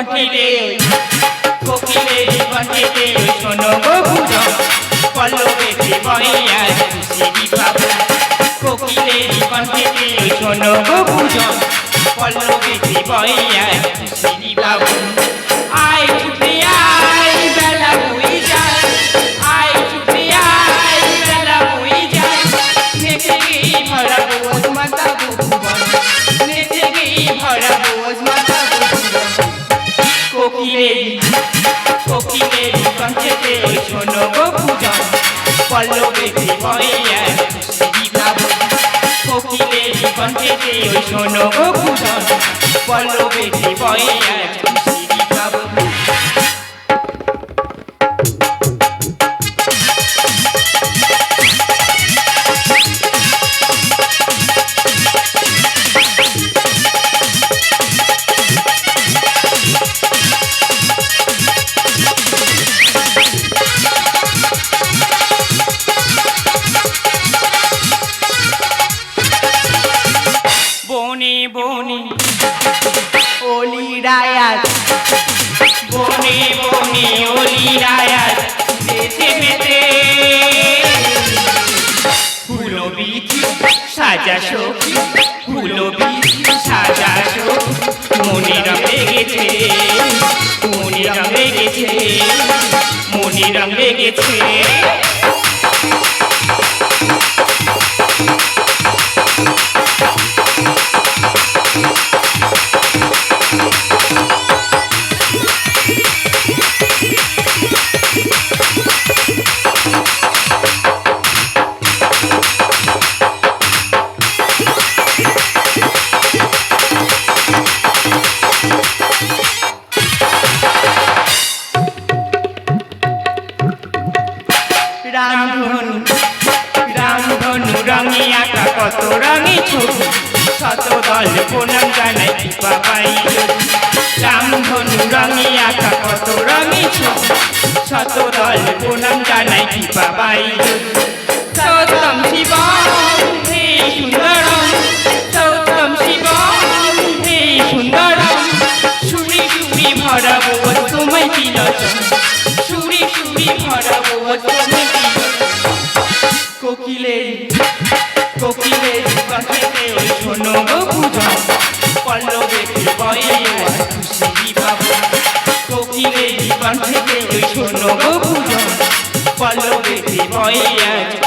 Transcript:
কণ্ঠেতে কোকিলে কণ্ঠেতে শোনো গো ভুজন পল্লবেতে বহিয়া খুশি বাবা কোকিলে কণ্ঠেতে শোনো গো ভুজন পল্লবেতে বহিয়া খুশি পাবো খুশি পাবো কোকিলের কণ্ঠেতে শোনো গো পূজন পল্লবেতে বইয়া বনে বনে অলি রায়াত দেশে মেতে ফুলো বিচি সাজা সখী ফুলো বিচি সাজা সখী মনে রং লেগেছে মনে রং লেগেছে রঙে আঁকা কত রঙে ছবি শত দল প্রণাম জানাই বাবাই রামধনু রঙে আঁকা কত রঙে ছবি শত দল প্রণাম জানাই বাবাই সত্যম শিব, হে সুন্দরম। সত্যম শিব, হে সুন্দরম। সুরি সুরি ভরাবো, তোমায় তিলচম সুরি সুরি ভরাবো, তোমায় কোকিলে কণ্ঠেতে ওই শোনো গো পূজন পল্লবেতে বয়ে খুশি বাবু কোকিলে কণ্ঠেতে ওই শোনো গো পূজন পল্লবেতে বয়ে